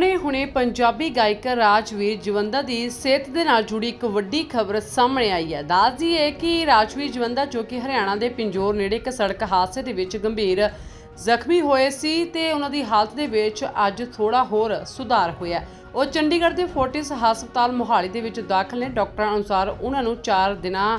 ਹੁਣੇ-ਹੁਣੇ ਪੰਜਾਬੀ ਗਾਇਕ ਰਾਜਵੀਰ ਜਵੰਦਾ ਦੀ ਸਿਹਤ ਦੇ ਨਾਲ ਜੁੜੀ ਇੱਕ ਵੱਡੀ ਖਬਰ ਸਾਹਮਣੇ ਆਈ ਹੈ। ਦੱਸਦੀ ਹੈ ਕਿ ਰਾਜਵੀਰ ਜਵੰਦਾ, ਜੋ ਕਿ ਹਰਿਆਣਾ ਦੇ ਪਿੰਜੋਰ ਨੇੜੇ ਇੱਕ ਸੜਕ ਹਾਦਸੇ ਦੇ ਵਿੱਚ ਗੰਭੀਰ ਜ਼ਖਮੀ ਹੋਏ ਸੀ ਤੇ ਉਹਨਾਂ ਦੀ ਹਾਲਤ ਦੇ ਵਿੱਚ ਅੱਜ ਥੋੜਾ ਹੋਰ ਸੁਧਾਰ ਹੋਇਆ ਉਹ ਚੰਡੀਗੜ੍ਹ ਦੇ ਫੋਰਟਿਸ ਹਸਪਤਾਲ ਮੋਹਾਲੀ ਦੇ ਵਿੱਚ ਦਾਖਲ ਨੇ। ਡਾਕਟਰਾਂ ਅਨੁਸਾਰ ਉਹਨਾਂ ਨੂੰ 4 ਦਿਨਾਂ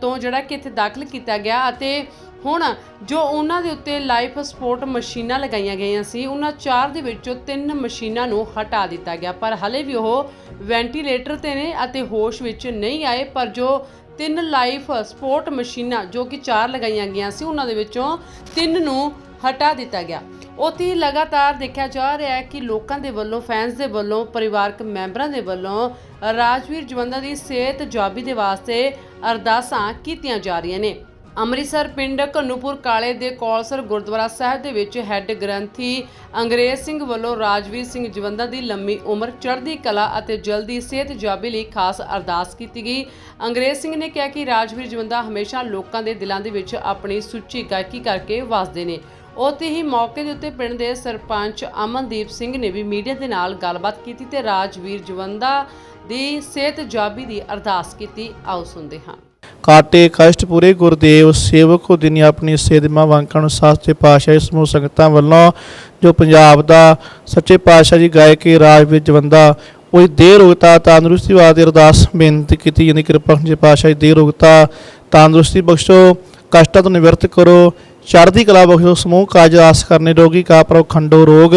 ਤੋਂ ਜਿਹੜਾ ਕਿ ਇੱਥੇ ਦਾਖਲ ਕੀਤਾ ਗਿਆ ਅਤੇ ਹੁਣ ਜੋ ਉਹਨਾਂ ਦੇ ਉੱਤੇ ਲਾਈਫ ਸਪੋਰਟ ਮਸ਼ੀਨਾਂ ਲਗਾਈਆਂ ਗਈਆਂ ਸੀ, ਉਹਨਾਂ ਚਾਰ ਦੇ ਵਿੱਚੋਂ ਤਿੰਨ ਮਸ਼ੀਨਾਂ ਨੂੰ ਹਟਾ ਦਿੱਤਾ ਗਿਆ। ਪਰ ਹਲੇ ਵੀ ਉਹ ਵੈਂਟੀਲੇਟਰ ਤੇ ਨੇ ਅਤੇ ਹੋਸ਼ ਵਿੱਚ ਨਹੀਂ ਆਏ, ਪਰ ਜੋ ਤਿੰਨ ਲਾਈਫ ਸਪੋਰਟ ਮਸ਼ੀਨਾਂ ਜੋ ਕਿ ਚਾਰ ਲਗਾਈਆਂ ਗਈਆਂ ਸੀ, ਉਹਨਾਂ ਦੇ ਵਿੱਚੋਂ ਤਿੰਨ ਨੂੰ ਹਟਾ ਦਿੱਤਾ ਗਿਆ। ਉੱਥੇ ਹੀ ਲਗਾਤਾਰ ਦੇਖਿਆ ਜਾ ਰਿਹਾ ਹੈ ਕਿ ਲੋਕਾਂ ਦੇ ਵੱਲੋਂ ਫੈਨਸ ਦੇ ਵੱਲੋਂ, ਪਰਿਵਾਰਕ ਮੈਂਬਰਾਂ ਦੇ ਵੱਲੋਂ ਰਾਜਵੀਰ ਜਵੰਦਾ ਦੀ ਸਿਹਤ ਜਾਬੀ ਦੇ ਵਾਸਤੇ ਅਰਦਾਸਾਂ ਕੀਤੀਆਂ ਜਾ ਰਹੀਆਂ ਨੇ। ਅੰਮ੍ਰਿਤਸਰ ਪਿੰਡ ਕਨੂਪੁਰ ਕਾਲੇ ਦੇ ਕੌਲਸਰ ਗੁਰਦੁਆਰਾ ਸਾਹਿਬ ਦੇ ਵਿੱਚ ਹੈੱਡ ਗ੍ਰੰਥੀ ਅੰਗਰੇਜ਼ ਸਿੰਘ ਵੱਲੋਂ ਰਾਜਵੀਰ ਸਿੰਘ ਜਵੰਦਾ ਦੀ ਲੰਮੀ ਉਮਰ, ਚੜ੍ਹਦੀ ਕਲਾ ਅਤੇ ਜਲਦੀ ਸਿਹਤ ਜਾਬੀ ਲਈ ਖਾਸ ਅਰਦਾਸ ਕੀਤੀ ਗਈ। ਅੰਗਰੇਜ਼ ਸਿੰਘ ਨੇ ਕਿਹਾ ਕਿ ਰਾਜਵੀਰ ਜਵੰਦਾ ਹਮੇਸ਼ਾ ਲੋਕਾਂ ਦੇ ਦਿਲਾਂ ਦੇ ਵਿੱਚ ਆਪਣੀ ਸੁੱਚੀ ਗਾਇਕੀ ਕਰਕੇ ਵਸਦੇ ਨੇ। ਉੱਥੇ ਹੀ ਮੌਕੇ ਦੇ ਉੱਤੇ ਪਿੰਡ ਦੇ ਸਰਪੰਚ ਅਮਨਦੀਪ ਸਿੰਘ ਨੇ ਵੀ ਮੀਡੀਆ ਦੇ ਨਾਲ ਗੱਲਬਾਤ ਕੀਤੀ ਤੇ ਰਾਜਵੀਰ ਜਵੰਦਾ ਦੀ ਸਿਹਤ ਜਾਬੀ ਦੀ ਅਰਦਾਸ ਕੀਤੀ। ਆਓ ਸੁਣਦੇ ਹਾਂ। ਕਾਟੇ ਕਸ਼ਟ ਪੂਰੇ ਗੁਰਦੇਵ ਸੇਵਕੋ ਦਿਨੀ ਆਪਣੀ ਸੇਧਮਾ ਵਾਂਕਣ ਸਾਸਤੇ ਪਾਸ਼ਾ ਇਸ ਸਮੂਹ ਸੰਗਤਾਂ ਵੱਲੋਂ ਜੋ ਪੰਜਾਬ ਦਾ ਸੱਚੇ ਪਾਤਸ਼ਾਹ ਜੀ ਗਾਇਕੀ ਰਾਜਵੀਰ ਜਵੰਦਾ, ਉਹ ਦੇਹ ਰੋਗਤਾ, ਤੰਦਰੁਸਤੀ ਵਾਸਤੇ ਅਰਦਾਸ ਬੇਨਤੀ ਕੀਤੀ। ਜਾਂਦੀ ਕਿਰਪਾ ਜੀ ਪਾਤਸ਼ਾਹ ਜੀ ਦੇਹ ਰੋਗਤਾ, ਤੰਦਰੁਸਤੀ ਬਖਸ਼ੋ, ਕਸ਼ਟਾਂ ਤੋਂ ਨਿਵਰਤ ਕਰੋ ਚੜ੍ਹਦੀ ਕਲਾ ਬਖਸ਼ੋ ਸਮੂਹ ਕਾਜ ਆਸ ਕਰਨੇ, ਰੋਗੀ ਕਾ ਪ੍ਰੋ ਖੰਡੋ ਰੋਗ,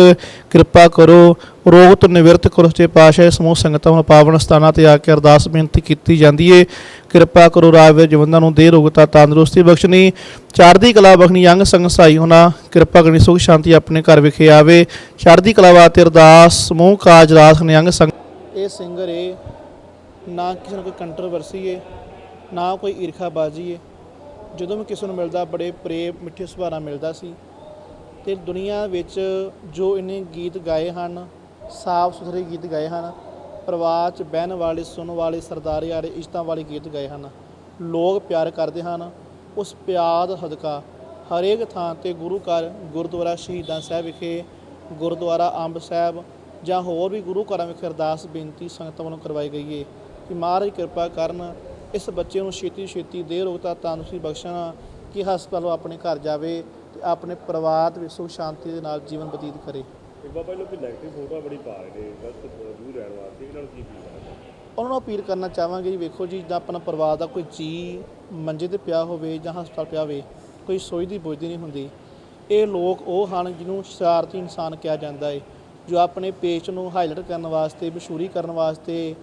ਕਿਰਪਾ ਕਰੋ, ਰੋਗ ਤੋਂ ਨਿਵਰਤ ਕਰੋ, ਸੱਚੇ ਪਾਤਸ਼ਾਹ ਸਮੂਹ ਸੰਗਤਾਂ ਨੂੰ ਪਾਵਨ ਸਥਾਨਾਂ ਤੇ ਆ ਕੇ ਅਰਦਾਸ ਬੇਨਤੀ ਕੀਤੀ ਜਾਂਦੀ ਏ। ਕਿਰਪਾ ਕਰੋ ਰਾਜਵੀਰ ਜਵੰਦਾਂ ਨੂੰ ਦੇ ਰੋਗਤਾ ਤੰਦਰੁਸਤੀ ਬਖਸ਼ਣੀ, ਚੜ੍ਹਦੀ ਕਲਾ ਬਖਸ਼ਣੀ ਅੰਗ ਸੰਗ ਸਾਈ ਹੋਣਾ, ਕਿਰਪਾ ਕਰਨੀ, ਸੁਖ ਸ਼ਾਂਤੀ ਆਪਣੇ ਘਰ ਵਿਖੇ ਆਵੇ। ਚੜ੍ਹਦੀ ਕਲਾ ਵਾਸਤੇ ਅਰਦਾਸ, ਸਮੂਹ ਕਾਜ ਰਾਸ ਨਿਯੰਗ ਸੰਗ ਇਹ ਸਿੰਗਰ ਏ, ਨਾ ਕਿਸੇ ਨੂੰ ਕੋਈ ਕੰਟਰੋਵਰਸੀ ਏ, ਨਾ ਕੋਈ ਈਰਖਾਬਾਜ਼ੀ ਏ। ਜਦੋਂ ਵੀ ਕਿਸੇ ਨੂੰ ਮਿਲਦਾ, ਬੜੇ ਪ੍ਰੇਮ, ਮਿੱਠੇ ਸੁਭਾਅ ਨਾਲ ਮਿਲਦਾ ਸੀ। ਤੇ ਦੁਨੀਆ ਵਿੱਚ ਜੋ ਇਹਨੇ ਗੀਤ ਗਾਏ ਹਨ, ਸਾਫ਼ ਸੁਥਰੇ ਗੀਤ ਗਾਏ ਹਨ, ਪਰਿਵਾਰ 'ਚ ਬਹਿਣ ਵਾਲੇ, ਸੁਣਨ ਵਾਲੇ, ਸਰਦਾਰੀ ਵਾਲੇ ਇਸ਼ਤਾਂ ਵਾਲੇ ਗੀਤ ਗਾਏ ਹਨ। ਲੋਕ ਪਿਆਰ ਕਰਦੇ ਹਨ। ਉਸ ਪਿਆਰ ਦਾ ਸਦਕਾ ਹਰੇਕ ਥਾਂ ਤੇ ਗੁਰੂ ਘਰ, ਗੁਰਦੁਆਰਾ ਸ਼ਹੀਦਾਂ ਸਾਹਿਬ ਵਿਖੇ, ਗੁਰਦੁਆਰਾ ਅੰਬ ਸਾਹਿਬ ਜਾਂ ਹੋਰ ਵੀ ਗੁਰੂ ਘਰਾਂ ਵਿਖੇ ਅਰਦਾਸ, ਬੇਨਤੀ, ਸੰਗਤਾਂ ਵੱਲੋਂ ਕਰਵਾਈ ਗਈ ਹੈ ਕਿ ਮਹਾਰਾਜ ਕਿਰਪਾ ਕਰਨ ਇਸ ਬੱਚੇ ਨੂੰ ਛੇਤੀ ਛੇਤੀ ਦੇਹ ਰੋਗਤਾ ਤੰਦਰੁਸਤੀ ਬਖਸ਼ਣ ਕਿ ਹਸਪਤਾਲੋਂ ਆਪਣੇ ਘਰ ਜਾਵੇ ਤੇ ਆਪਣੇ ਪਰਿਵਾਰ ਦੇ ਵਿੱਚ ਸੁਖ ਸ਼ਾਂਤੀ ਦੇ ਨਾਲ ਜੀਵਨ ਬਤੀਤ ਕਰੇ। ਤੇ ਬਾਬਾ ਲੋਕੀ ਨੈਗੇਟਿਵ ਫੋਟੋ ਬੜੀ ਪਾ ਰਹੇ ਨੇ ਗਲਤ ਦੂਰ ਰਹਿਣ ਵਾਸਤੇ ਇਹਨਾਂ ਨੂੰ ਕੀ ਫੀਲ ਕਰਦਾ ਉਹਨਾਂ ਨੂੰ ਅਪੀਲ ਕਰਨਾ ਚਾਹਾਂਗੇ ਜੀ ਵੇਖੋ ਜੀ ਜਿੱਦਾਂ ਆਪਣਾ ਪਰਿਵਾਰ ਦਾ ਕੋਈ ਜੀ ਮੰਜੇ ਤੇ ਪਿਆ ਹੋਵੇ ਜਾਂ ਹਸਪਤਾਲ ਪਿਆ ਹੋਵੇ ਕੋਈ ਸੋਚਦੀ ਬੁੱਝਦੀ ਨਹੀਂ ਹੁੰਦੀ। ਇਹ ਲੋਕ ਉਹ ਹਨ ਜਿਹਨੂੰ ਸ਼ਰਾਰਤੀ ਇਨਸਾਨ ਕਿਹਾ ਜਾਂਦਾ ਹੈ ਜੋ ਆਪਣੇ ਪੇਜ ਨੂੰ ਹਾਈਲਾਈਟ ਕਰਨ ਵਾਸਤੇ ਮਸ਼ਹੂਰੀ ਕਰਨ ਵਾਸਤੇ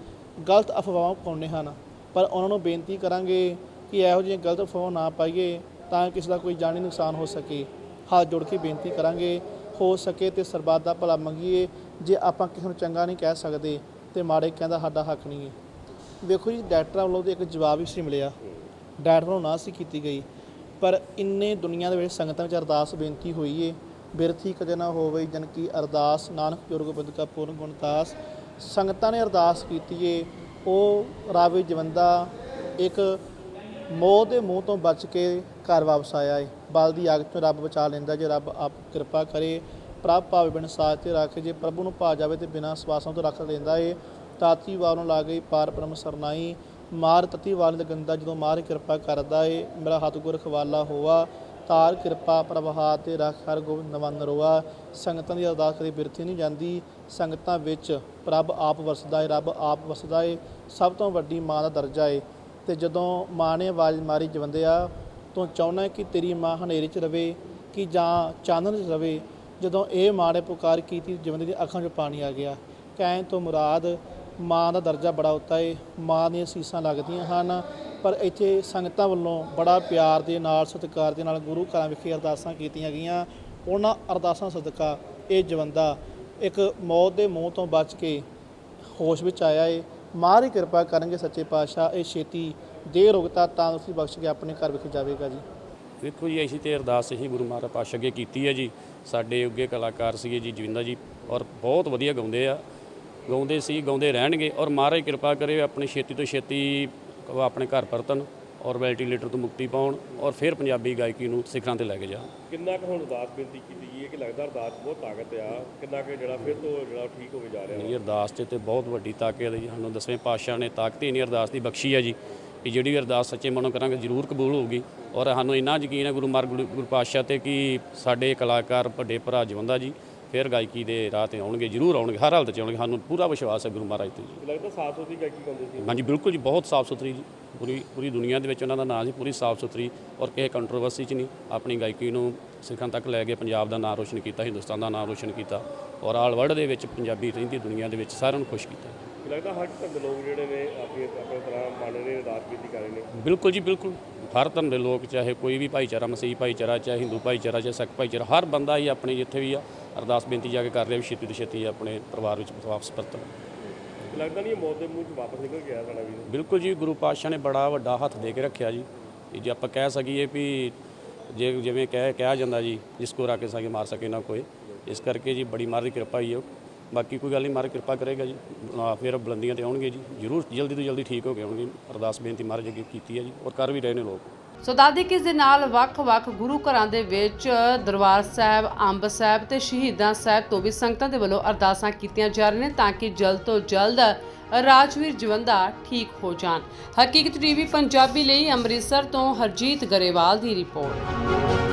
ਗਲਤ ਅਫਵਾਹਾਂ ਪਾਉਂਦੇ ਹਨ। ਪਰ ਉਹਨਾਂ ਨੂੰ ਬੇਨਤੀ ਕਰਾਂਗੇ ਕਿ ਇਹੋ ਜਿਹੀਆਂ ਗਲਤ ਫੋਨ ਨਾ ਪਾਈਏ ਤਾਂ ਕਿਸੇ ਦਾ ਕੋਈ ਜਾਨੀ ਨੁਕਸਾਨ ਹੋ ਸਕੇ। ਹੱਥ ਜੋੜ ਕੇ ਬੇਨਤੀ ਕਰਾਂਗੇ, ਹੋ ਸਕੇ ਤੇ ਸਰਬੱਤ ਦਾ ਭਲਾ ਮੰਗੀਏ, ਜੇ ਆਪਾਂ ਕਿਸੇ ਨੂੰ ਚੰਗਾ ਨਹੀਂ ਕਹਿ ਸਕਦੇ ਤੇ ਮਾੜੇ ਕਹਿੰਦਾ ਸਾਡਾ ਹੱਕ ਨਹੀਂ ਹੈ। ਵੇਖੋ ਜੀ, ਡਾਕਟਰਾਂ ਵੱਲੋਂ ਤੇ ਇੱਕ ਜਵਾਬ ਹੀ ਸੀ ਮਿਲਿਆ। ਡਾਕਟਰ ਨੂੰ ਨਾ ਸੀ ਕੀਤੀ ਗਈ, ਪਰ ਇੰਨੇ ਦੁਨੀਆ ਦੇ ਵਿੱਚ ਸੰਗਤਾਂ ਵਿੱਚ ਅਰਦਾਸ ਬੇਨਤੀ ਹੋਈ ਏ। ਬਿਰਥੀ ਕਦੇ ਨਾ ਹੋਵੇ ਜਨ ਕੀ ਅਰਦਾਸ ਨਾਨਕ ਗੁਰੂ ਗੋਬਿੰਦ ਕਾ ਪੂਰਨ ਗੁਣਤਾਸ ਸੰਗਤਾਂ ਨੇ ਅਰਦਾਸ ਕੀਤੀ ਏ ਉਹ ਰਾਵੇ ਜਵੰਦਾ ਇੱਕ ਮੋਹ ਦੇ ਮੂੰਹ ਤੋਂ ਬਚ ਕੇ ਘਰ ਵਾਪਸ ਆਇਆ ਏ। ਬਲ ਦੀ ਆਗ ਤੋਂ ਰੱਬ ਬਚਾ ਲੈਂਦਾ ਜੇ ਰੱਬ ਆਪ ਕਿਰਪਾ ਕਰੇ। ਪ੍ਰਭ ਭਾਵੇਂ ਬਿਨ ਸਾਥ ਤੇ ਰੱਖ, ਜੇ ਪ੍ਰਭੂ ਨੂੰ ਭਾ ਜਾਵੇ ਤੇ ਬਿਨਾਂ ਸਵਾਸਾਂ ਤੋਂ ਰੱਖ ਲੈਂਦਾ ਏ। ਤਾਤੀ ਵਾਰ ਨੂੰ ਲਾ ਗਈ ਪਾਰ ਬ੍ਰਹਮ ਸਰਨਾਈ। ਮਾਰ ਤਤੀ ਵਾਲ ਗੰਦਾ ਜਦੋਂ ਮਾਰ ਕਿਰਪਾ ਕਰਦਾ ਏ। ਮੇਰਾ ਹੱਥ ਗੁਰ ਖਵਾਲਾ ਹੋਵਾ ਤਾਰ ਕਿਰਪਾ ਪ੍ਰਭਾ ਤੇ ਰੱਖ ਹਰ ਗੋਬਿੰਦ ਨਵਨ ਰੋਆ। ਸੰਗਤਾਂ ਦੀ ਅਰਦਾਸ ਕਦੇ ਬਿਰਥੀ ਨਹੀਂ ਜਾਂਦੀ। ਸੰਗਤਾਂ ਵਿੱਚ ਪ੍ਰਭ ਆਪ ਵਸਦਾ ਏ, ਰੱਬ ਆਪ ਵਸਦਾ ਏ। ਸਭ ਤੋਂ ਵੱਡੀ ਮਾਂ ਦਾ ਦਰਜਾ ਏ। ਤੇ ਜਦੋਂ ਮਾਂ ਨੇ ਆਵਾਜ਼ ਮਾਰੀ, ਜਵੰਦਿਆ, ਤੂੰ ਚਾਹੁੰਦਾ ਕਿ ਤੇਰੀ ਮਾਂ ਹਨੇਰੇ 'ਚ ਰਵੇ ਕਿ ਜਾਂ ਚਾਨਣ 'ਚ ਰਵੇ? ਜਦੋਂ ਇਹ ਮਾਂ ਨੇ ਪੁਕਾਰ ਕੀਤੀ ਜਵੰਦੇ ਦੀ ਅੱਖਾਂ 'ਚ ਪਾਣੀ ਆ ਗਿਆ। ਕਹਿਣ ਤੋਂ ਮੁਰਾਦ, ਮਾਂ ਦਾ ਦਰਜਾ ਬੜਾ ਉੱਤਾ ਏ। ਮਾਂ ਦੀਆਂ ਸੀਸਾਂ ਲੱਗਦੀਆਂ ਹਨ। ਪਰ ਇੱਥੇ ਸੰਗਤਾਂ ਵੱਲੋਂ ਬੜਾ ਪਿਆਰ ਦੇ ਨਾਲ, ਸਤਿਕਾਰ ਦੇ ਨਾਲ ਗੁਰੂ ਘਰਾਂ ਵਿਖੇ ਅਰਦਾਸਾਂ ਕੀਤੀਆਂ ਗਈਆਂ। ਉਹਨਾਂ ਅਰਦਾਸਾਂ ਸਦਕਾ ਇਹ ਜਵੰਦਾ ਇੱਕ ਮੌਤ ਦੇ ਮੂੰਹ ਤੋਂ ਬਚ ਕੇ ਹੋਸ਼ ਵਿੱਚ ਆਇਆ ਏ। ਮਾਂ ਦੀ ਕਿਰਪਾ ਕਰਨਗੇ ਸੱਚੇ ਪਾਤਸ਼ਾਹ, ਇਹ ਛੇਤੀ ਦੇਹ ਰੋਗਤਾ ਤੰਦਰੁਸਤੀ ਬਖਸ਼ ਕੇ ਆਪਣੇ ਘਰ ਵਿਖੇ ਜਾਵੇਗਾ ਜੀ। ਵੇਖੋ ਜੀ, ਅਸੀਂ ਤੇ ਅਰਦਾਸ ਹੀ ਗੁਰੂ ਮਹਾਰਾਜ ਪਾਤਸ਼ਾਹ ਅੱਗੇ ਕੀਤੀ ਹੈ ਜੀ। ਸਾਡੇ ਉੱਗੇ ਕਲਾਕਾਰ ਸੀਗੇ ਜੀ ਜਵਿੰਦਰ ਜੀ ਔਰ ਬਹੁਤ ਵਧੀਆ ਗਾਉਂਦੇ ਆ। ਗਾਉਂਦੇ ਸੀ, ਗਾਉਂਦੇ ਰਹਿਣਗੇ ਔਰ ਮਹਾਰਾਜ ਕਿਰਪਾ ਕਰੇ ਆਪਣੇ ਛੇਤੀ ਤੋਂ ਛੇਤੀ ਉਹ ਆਪਣੇ ਘਰ ਪਰਤਨ ਔਰ ਵੈਂਟੀਲੇਟਰ ਤੋਂ ਮੁਕਤੀ ਪਾਉਣ ਔਰ ਫਿਰ ਪੰਜਾਬੀ ਗਾਇਕੀ ਨੂੰ ਸਿਖਰਾਂ ਤੇ ਲੈ ਕੇ ਜਾਣ। ਕਿੰਨਾ ਕੁ ਹੁਣ ਅਰਦਾਸ ਬੇਨਤੀ ਕੀਤੀ ਗਈ ਹੈ ਕਿ ਲੱਗਦਾ ਅਰਦਾਸ ਬਹੁਤ ਤਾਕਤ ਆ? ਕਿੰਨਾ ਕੁ ਜਿਹੜਾ ਫਿਰ ਤੋਂ ਜਿਹੜਾ ਠੀਕ ਹੋ ਕੇ ਜਾ ਰਿਹਾ? ਇਹ ਅਰਦਾਸ 'ਚ ਤੇ ਬਹੁਤ ਵੱਡੀ ਤਾਕਤ ਹੈ ਜੀ। ਸਾਨੂੰ ਦਸਵੇਂ ਪਾਤਸ਼ਾਹ ਨੇ ਤਾਕਤ ਹੀ ਨਹੀਂ ਅਰਦਾਸ ਦੀ ਬਖਸ਼ੀ ਹੈ ਜੀ ਕਿ ਜਿਹੜੀ ਵੀ ਅਰਦਾਸ ਸੱਚੇ ਮਨੋਂ ਕਰਾਂਗੇ ਜ਼ਰੂਰ ਕਬੂਲ ਹੋਊਗੀ। ਔਰ ਸਾਨੂੰ ਇੰਨਾ ਯਕੀਨ ਹੈ ਗੁਰੂ ਮਾਰ ਗੁਰੂ ਗੁਰੂ ਪਾਤਸ਼ਾਹ ਤੇ ਕਿ ਸਾਡੇ ਕਲਾਕਾਰ ਵੱਡੇ ਭਰਾ ਜਵੰਦਾ ਜੀ ਫਿਰ ਗਾਇਕੀ ਦੇ ਰਾਹ ਤੇ ਆਉਣਗੇ ਜ਼ਰੂਰ ਆਉਣਗੇ ਹਰ ਹਾਲਤ 'ਚ ਆਉਣਗੇ ਸਾਨੂੰ ਪੂਰਾ ਵਿਸ਼ਵਾਸ ਹੈ ਗੁਰੂ ਮਹਾਰਾਜ ਤੇ ਜੀ। ਲੱਗਦਾ ਸਾਫ਼ ਸੁਥਰੀ ਗਾਇਕੀ ਗਾਉਂਦੇ ਸੀ? ਹਾਂਜੀ ਬਿਲਕੁਲ ਜੀ ਬਹੁਤ ਸਾਫ਼ ਸੁਥਰੀ ਜੀ ਪੂਰੀ ਪੂਰੀ ਦੁਨੀਆ ਦੇ ਵਿੱਚ ਉਹਨਾਂ ਦਾ ਨਾਂ ਸੀ ਪੂਰੀ ਸਾਫ਼ ਸੁਥਰੀ ਔਰ ਕਿਸੇ ਕੰਟਰੋਵਰਸੀ 'ਚ ਨਹੀਂ। ਆਪਣੀ ਗਾਇਕੀ ਨੂੰ ਸਿੱਖਾਂ ਤੱਕ ਲੈ ਕੇ ਪੰਜਾਬ ਦਾ ਨਾਮ ਰੋਸ਼ਨ ਕੀਤਾ ਹਿੰਦੁਸਤਾਨ ਦਾ ਨਾਮ ਰੋਸ਼ਨ ਕੀਤਾ ਔਰ ਆਲ ਵਰਲਡ ਦੇ ਵਿੱਚ ਪੰਜਾਬੀ ਰਹਿੰਦੀ ਦੁਨੀਆ ਦੇ ਵਿੱਚ ਸਾਰਿਆਂ ਨੂੰ ਖੁਸ਼ ਕੀਤਾ। ਲੱਗਦਾ ਹਰ ਧਰਮ ਦੇ ਲੋਕ ਜਿਹੜੇ ਨੇ ਆਪਣੀ ਆਪਣੇ ਤਰ੍ਹਾਂ ਮੰਨ ਰਹੇ ਨੇ ਅਰਦਾਸ ਬੇਨਤੀ ਕਰ ਰਹੇ ਨੇ? ਬਿਲਕੁਲ ਜੀ ਬਿਲਕੁਲ। ਹਰ ਧਰਮ ਦੇ ਲੋਕ ਚਾਹੇ ਕੋਈ ਵੀ ਭਾਈਚਾਰਾ ਮਸੀਹ ਭਾਈਚਾਰਾ ਚਾਹੇ ਹਿੰਦੂ ਭਾਈਚਾਰਾ ਚਾਹੇ ਸਿੱਖ ਭਾਈਚਾਰਾ ਹਰ ਬੰਦਾ ਹੀ ਆਪਣੇ ਜਿੱਥੇ ਵੀ ਆ ਅਰਦਾਸ ਬੇਨਤੀ ਜਾ ਕੇ ਕਰ ਰਿਹਾ ਵੀ ਛੇਤੀ ਤੋਂ ਛੇਤੀ ਆਪਣੇ ਪਰਿਵਾਰ ਵਿੱਚ ਵਾਪਸ ਪਰਤਣ। ਲੱਗਦਾ ਨਹੀਂ ਇਹ ਮੌਤ ਦੇ ਮੂੰਹ 'ਚ ਵਾਪਸ ਨਿਕਲ ਗਿਆ ਸਾਡਾ ਵੀਰ? ਬਿਲਕੁਲ ਜੀ ਗੁਰੂ ਪਾਤਸ਼ਾਹ ਨੇ ਬੜਾ ਵੱਡਾ ਹੱਥ ਦੇ ਕੇ ਰੱਖਿਆ ਜੀ। ਕਿ ਜੇ ਆਪਾਂ ਕਹਿ ਸਕੀਏ ਵੀ ਜੇ ਜਿਵੇਂ ਕਹਿ ਕਿਹਾ ਜਾਂਦਾ ਜੀ ਜਿਸ ਕੋ ਰਾਕੇ ਸਾਗੇ ਮਾਰ ਸਕੇ ਨਾ ਕੋਈ ਇਸ ਕਰਕੇ ਜੀ ਬੜੀ ਮਾਰ ਦੀ ਕਿਰਪਾ ਹੀ ਹੈ ਬਾਕੀ ਕੋਈ ਗੱਲ ਨਹੀਂ ਮਾਰ ਕਿਰਪਾ ਕਰੇਗਾ ਜੀ। ਫਿਰ ਬੁਲੰਦੀਆਂ ਤੇ ਆਉਣਗੇ ਜੀ। ਜ਼ਰੂਰ ਜਲਦੀ ਤੋਂ ਜਲਦੀ ਠੀਕ ਹੋ ਕੇ ਆਉਣਗੇ। ਅਰਦਾਸ ਬੇਨਤੀ ਮਹਾਰਾਜ ਅੱਗੇ ਕੀਤੀ ਹੈ ਜੀ ਔਰ ਕਰ ਵੀ ਰਹੇ ਨੇ ਲੋਕ। ਸੋ ਦਾਦੀ ਕਿਸ ਦੇ ਨਾਲ ਵੱਖ-ਵੱਖ ਗੁਰੂ ਘਰਾਂ ਦੇ ਵਿੱਚ ਦਰਬਾਰ ਸਾਹਿਬ, ਅੰਬ ਸਾਹਿਬ ਤੇ ਸ਼ਹੀਦਾਂ ਸਾਹਿਬ ਤੋਂ ਵੀ ਸੰਗਤਾਂ ਦੇ ਵੱਲੋਂ ਅਰਦਾਸਾਂ ਕੀਤੀਆਂ ਜਾ ਰਹੀਆਂ ਨੇ ਤਾਂ ਕਿ ਜਲਦ ਤੋਂ ਜਲਦ ਰਾਜਵੀਰ ਜਵੰਦਾ ਠੀਕ ਹੋ ਜਾਣ। ਹਕੀਕਤ ਟੀਵੀ ਪੰਜਾਬੀ ਲਈ ਅੰਮ੍ਰਿਤਸਰ ਤੋਂ ਹਰਜੀਤ ਗਰੇਵਾਲ ਦੀ ਰਿਪੋਰਟ।